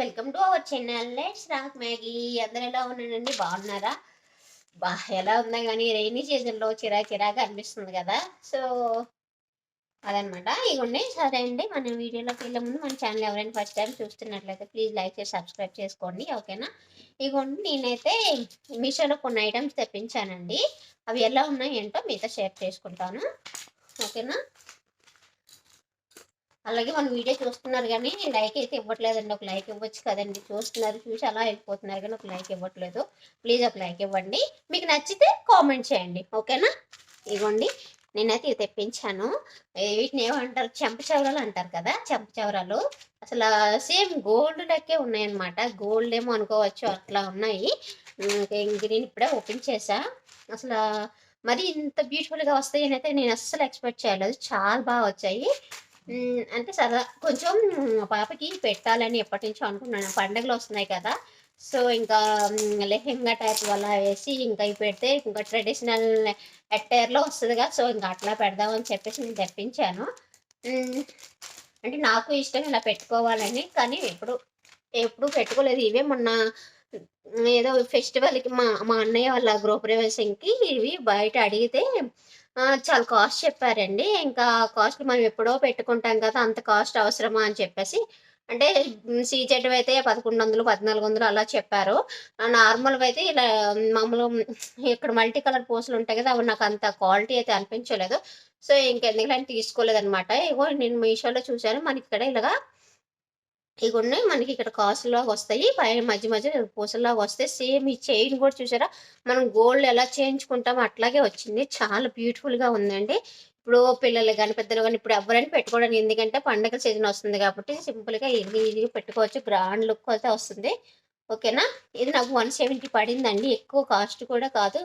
Welcome to our channel let's rock Maggie అందరు ఎలా ఉన్నారండి? బాగున్నారా? బా ఎలా ఉందా కానీ రైనీ సీజన్లో చిరా చిరాగా అనిపిస్తుంది కదా. సో అదనమాట ఇవ్వండి సరే అండి. మన వీడియోలోకి వెళ్ళే ముందు మన ఛానల్ ఎవరైనా ఫస్ట్ టైం చూస్తున్నట్లయితే ప్లీజ్ లైక్ చేసి సబ్స్క్రైబ్ చేసుకోండి ఓకేనా ఇవ్వండి నేనైతే మీషోలో కొన్ని ఐటమ్స్ తెప్పించానండి. అవి ఎలా ఉన్నాయి ఏంటో మీతో షేర్ చేసుకుంటాను. ఓకేనా అలాగే మన వీడియో చూస్తున్నారు కానీ లైక్ అయితే ఇవ్వట్లేదండి. ఒక లైక్ ఇవ్వచ్చు కదండి. చూస్తున్నారు చూసి అలా వెళ్ళిపోతున్నారు కానీ ఒక లైక్ ఇవ్వట్లేదు. ప్లీజ్ ఒక లైక్ ఇవ్వండి. మీకు నచ్చితే కామెంట్ చేయండి. ఓకేనా ఇవ్వండి. నేనైతే ఇది తెప్పించాను. వీటిని ఏమంటారు? చెంపచవరాలు అంటారు కదా? చెంపచవరాలు అసలు సేమ్ గోల్డ్ లెక్కే ఉన్నాయన్నమాట. గోల్డ్ ఏమో అనుకోవచ్చు. అట్లా ఉన్నాయి. ఇంక నేను ఇప్పుడే ఓపెన్ చేసా. అసలు మరి ఇంత బ్యూటిఫుల్గా వస్తాయి అయితే నేను అస్సలు ఎక్స్పెక్ట్ చేయలేదు. చాలా బాగా వచ్చాయి. అంటే సరదా కొంచెం మా పాపకి పెట్టాలని ఎప్పటి నుంచో అనుకున్నాను. పండగలు వస్తున్నాయి కదా. సో ఇంకా లెహెంగా టైప్ వల్ల వేసి ఇంకా ఇవి పెడితే ఇంకా ట్రెడిషనల్ అట్టైర్లో వస్తుందిగా సో ఇంకా అట్లా పెడదామని చెప్పేసి నేను తెప్పించాను. అంటే నాకు ఇష్టం ఇలా పెట్టుకోవాలని. కానీ ఎప్పుడు ఎప్పుడు పెట్టుకోలేదు. ఇవే మొన్న ఏదో ఫెస్టివల్కి మా మా అన్నయ్య వాళ్ళ గృహప్రవేశంకి ఇవి బయట అడిగితే చాలా కాస్ట్ చెప్పారండి. ఇంకా కాస్ట్ మనం ఎప్పుడో పెట్టుకుంటాం కదా అంత కాస్ట్ అవసరమా అని చెప్పేసి అంటే సీజెట్ అయితే పదకొండు వందలు పద్నాలుగు వందలు అలా చెప్పారు. నార్మల్గా అయితే ఇలా మామూలు ఇక్కడ మల్టీ కలర్ పూసలు ఉంటాయి కదా అవి నాకు అంత క్వాలిటీ అయితే అనిపించలేదు. సో ఇంకెందుకంటే తీసుకోలేదు అనమాట ఇగో నేను మీషోలో చూశాను మనకి ఇక్కడ ఇలాగా ఇవి ఉన్నాయి మనకి ఇక్కడ కాసులాగా వస్తాయి. పైన మధ్య మధ్య పూసలాగా వస్తాయి. సేమ్ ఈ చైన్ కూడా చూసారా? మనం గోల్డ్ ఎలా చేయించుకుంటామో అట్లాగే వచ్చింది. చాలా బ్యూటిఫుల్గా ఉందండి. ఇప్పుడు పిల్లలు కానీ పెద్దలు కానీ ఇప్పుడు ఎవరైనా పెట్టుకోవడానికి ఎందుకంటే పండగల సీజన్ వస్తుంది కాబట్టి సింపుల్గా ఇది ఈజీ పెట్టుకోవచ్చు. గ్రాండ్ లుక్ అయితే వస్తుంది. ఓకేనా? ఇది నాకు వన్ సెవెంటీ పడిందండి. ఎక్కువ కాస్ట్ కూడా కాదు.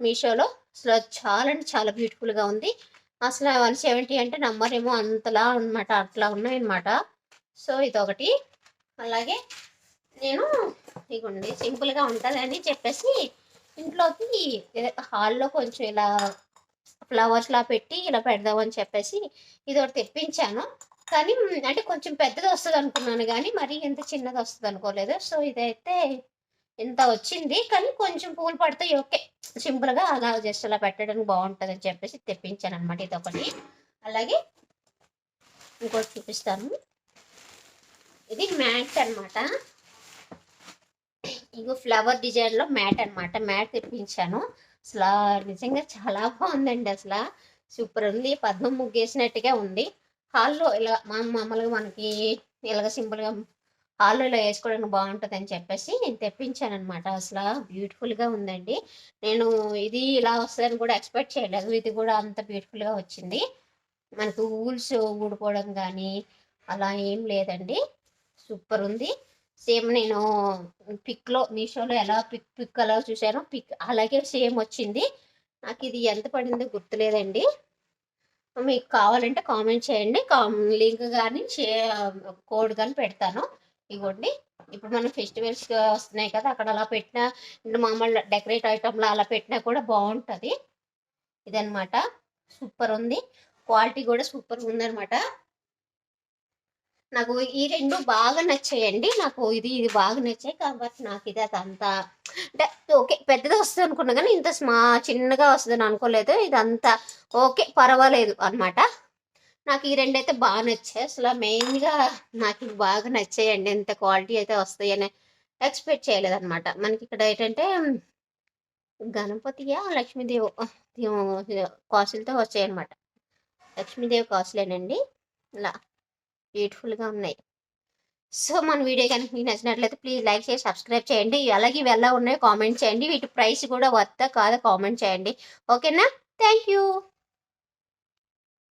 మీషోలో. అసలు చాలా అంటే చాలా బ్యూటిఫుల్గా ఉంది. అసలు వన్ సెవెంటీ అంటే నంబర్ ఏమో అంతలా అనమాట అట్లా ఉన్నాయన్నమాట. సో ఇదొకటి. అలాగే నేను ఇగోండి సింపుల్గా ఉంటుందని చెప్పేసి ఇంట్లోకి హాల్లో కొంచెం ఇలా ఫ్లవర్స్లా పెట్టి ఇలా పెడదామని చెప్పేసి ఇది ఒకటి తెప్పించాను. కానీ అంటే కొంచెం పెద్దది వస్తుంది అనుకున్నాను కానీ మరీ ఎంత చిన్నది వస్తుంది అనుకోలేదు. సో ఇదైతే ఇంత వచ్చింది. కానీ కొంచెం పూలు పడితే ఓకే. సింపుల్గా అలా జస్ట్ అలా పెట్టడానికి బాగుంటుంది అని చెప్పేసి తెప్పించాను అనమాట ఇది ఒకటి అలాగే ఇంకోటి చూపిస్తాను. ఇది మ్యాట్ అన్నమాట. ఇంకో ఫ్లవర్ డిజైన్లో మ్యాట్ అన్నమాట. మ్యాట్ తెప్పించాను. అసలు నిజంగా చాలా బాగుందండి అసలు. సూపర్ ఉంది. పద్మం ముగ్గేసినట్టుగా ఉంది. హాల్లో ఇలా మా మామూలుగా మనకి ఇలాగ సింపుల్గా హాల్లో ఇలా వేసుకోవడానికి బాగుంటుంది అని చెప్పేసి నేను తెప్పించాను అనమాట అసలు బ్యూటిఫుల్గా ఉందండి. నేను ఇది ఇలా వస్తుందని కూడా ఎక్స్పెక్ట్ చేయలేదు. ఇది కూడా అంత బ్యూటిఫుల్గా వచ్చింది. మనకు ఊల్స్ ఊడిపోవడం కానీ అలా ఏం లేదండి. సూపర్ ఉంది సేమ్ నేను పిక్లో మీషోలో ఎలా పిక్ పిక్ అలా చూశానో పిక్ అలాగే సేమ్ వచ్చింది. నాకు ఇది ఎంత పడిందో గుర్తులేదండి. మీకు కావాలంటే కామెంట్ చేయండి. లింక్ కానీ షే కోడ్ కానీ పెడతాను. ఇవ్వండి ఇప్పుడు మనం ఫెస్టివల్స్ వస్తున్నాయి కదా అక్కడ అలా పెట్టినా మామూలు డెకరేట్ ఐటమ్లో అలా పెట్టినా కూడా బాగుంటుంది. ఇదనమాట సూపర్ ఉంది క్వాలిటీ కూడా సూపర్ ఉందనమాట నాకు ఈ రెండు బాగా నచ్చాయండి. నాకు ఇది ఇది బాగా నచ్చాయి. కాబట్టి నాకు ఇది అదంతా అంటే ఓకే పెద్దది వస్తుంది అనుకున్నా కానీ ఇంత స్మా చిన్నగా వస్తుందని అనుకోలేదు. ఇదంతా ఓకే పర్వాలేదు అన్నమాట. నాకు ఈ రెండు అయితే బాగా నచ్చాయి. అసలు మెయిన్గా నాకు ఇవి బాగా నచ్చాయండి. ఇంత క్వాలిటీ అయితే వస్తాయని ఎక్స్పెక్ట్ చేయలేదు అనమాట మనకి ఇక్కడ ఏంటంటే గణపతియా లక్ష్మీదేవి కాసులతో వచ్చాయి అనమాట లక్ష్మీదేవి కాసులేనండి. ఇలా. బ్యూటిఫుల్గా ఉన్నాయి. సో మన వీడియో కనుక మీకు నచ్చినట్లయితే ప్లీజ్ లైక్ చేసి సబ్స్క్రైబ్ చేయండి. అలాగే ఇవి ఎలా ఉన్నాయో కామెంట్ చేయండి. వీటి ప్రైస్ కూడా వద్ద కాదా కామెంట్ చేయండి. ఓకేనా? Thank you